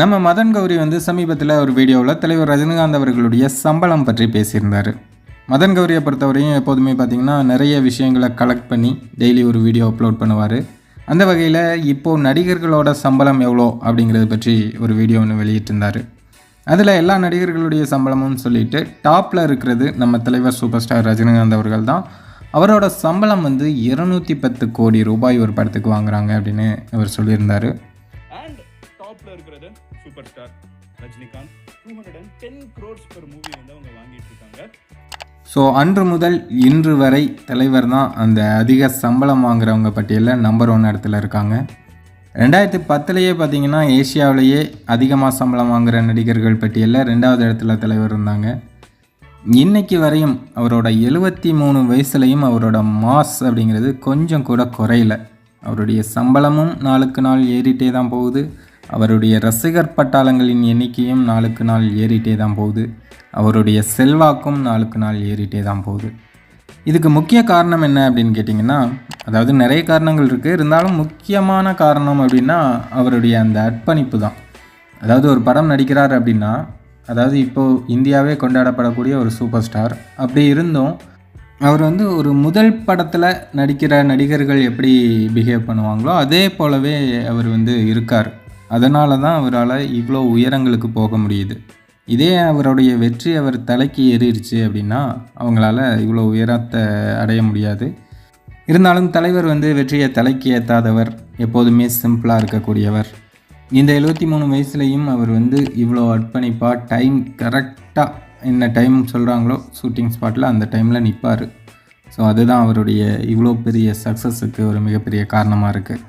நம்ம மதன் கௌரி வந்து சமீபத்தில் ஒரு வீடியோவில் தலைவர் ரஜினிகாந்த் அவர்களுடைய சம்பளம் பற்றி பேசியிருந்தார். மதன் கௌரியை பொறுத்தவரையும் எப்போதுமே பார்த்திங்கன்னா நிறைய விஷயங்களை கலெக்ட் பண்ணி டெய்லி ஒரு வீடியோ அப்லோட் பண்ணுவார். அந்த வகையில் இப்போது நடிகர்களோட சம்பளம் எவ்வளோ அப்படிங்கிறத பற்றி ஒரு வீடியோ ஒன்று வெளியிட்டிருந்தார். அதில் எல்லா நடிகர்களுடைய சம்பளமும் சொல்லிட்டு டாப்பில் இருக்கிறது நம்ம தலைவர் சூப்பர் ஸ்டார் ரஜினிகாந்த் அவர்கள் தான். அவரோட சம்பளம் வந்து இருநூற்றி பத்து கோடி ரூபாய் ஒரு படத்துக்கு வாங்குறாங்க அப்படின்னு அவர் சொல்லியிருந்தார். டாப்ல இருக்கிறது super star Rajinikanth. Two hundred and ten crores per movie வந்து அவங்க வாங்கிட்டு இருக்காங்க. ஸோ அன்று முதல் இன்று வரை தலைவர் தான் அந்த அதிக சம்பளம் வாங்குறவங்க பட்டியலில் நம்பர் ஒன் இடத்துல இருக்காங்க. ரெண்டாயிரத்தி பத்துலேயே பார்த்தீங்கன்னா ஏஷியாவிலேயே அதிகமாக சம்பளம் வாங்குகிற நடிகர்கள் பட்டியலில் ரெண்டாவது இடத்துல தலைவர் இருந்தாங்க. இன்னைக்கு வரையும் அவரோட எழுபத்தி மூணு வயசுலையும் அவரோட மாஸ் அப்படிங்கிறது கொஞ்சம் கூட குறையல. அவருடைய சம்பளமும் நாளுக்கு நாள் ஏறிட்டே தான் போகுது. அவருடைய ரசிகர் பட்டாளங்களின் எண்ணிக்கையும் நாளுக்கு நாள் ஏறிட்டே தான் போகுது. அவருடைய செல்வாக்கும் நாளுக்கு நாள் ஏறிட்டே தான் போகுது. இதுக்கு முக்கிய காரணம் என்ன அப்படின்னு கேட்டிங்கன்னா அதாவது நிறைய காரணங்கள் இருக்குது இருந்தாலும் முக்கியமான காரணம் அப்படின்னா அவருடைய அந்த அர்ப்பணிப்பு தான். அதாவது ஒரு படம் நடிக்கிறார் அப்படின்னா அதாவது இப்போது இந்தியாவே கொண்டாடப்படக்கூடிய ஒரு சூப்பர் ஸ்டார். அப்படி இருந்தும் அவர் வந்து ஒரு முதல் படத்தில் நடிக்கிற நடிகர்கள் எப்படி பிஹேவ் பண்ணுவாங்களோ அதே போலவே அவர் வந்து இருக்கார். அதனால தான் அவரால் இவ்வளோ உயரங்களுக்கு போக முடியுது. இதே அவருடைய வெற்றி அவர் தலைக்கு ஏறிடுச்சு அப்படின்னா அவங்களால இவ்வளோ உயரத்தை அடைய முடியாது. இருந்தாலும் தலைவர் வந்து வெற்றியை தலைக்கு ஏற்றாதவர் எப்போதுமே சிம்பிளாக இருக்கக்கூடியவர். இந்த எழுபத்தி மூணு வயசுலேயும் அவர் வந்து இவ்வளோ அர்ப்பணிப்பாக டைம் கரெக்டாக என்ன டைம் சொல்கிறாங்களோ ஷூட்டிங் ஸ்பாட்டில் அந்த டைமில் நிற்பார் ஸோ அதுதான் அவருடைய இவ்வளோ பெரிய சக்ஸஸுக்கு ஒரு மிகப்பெரிய காரணமாக இருக்குது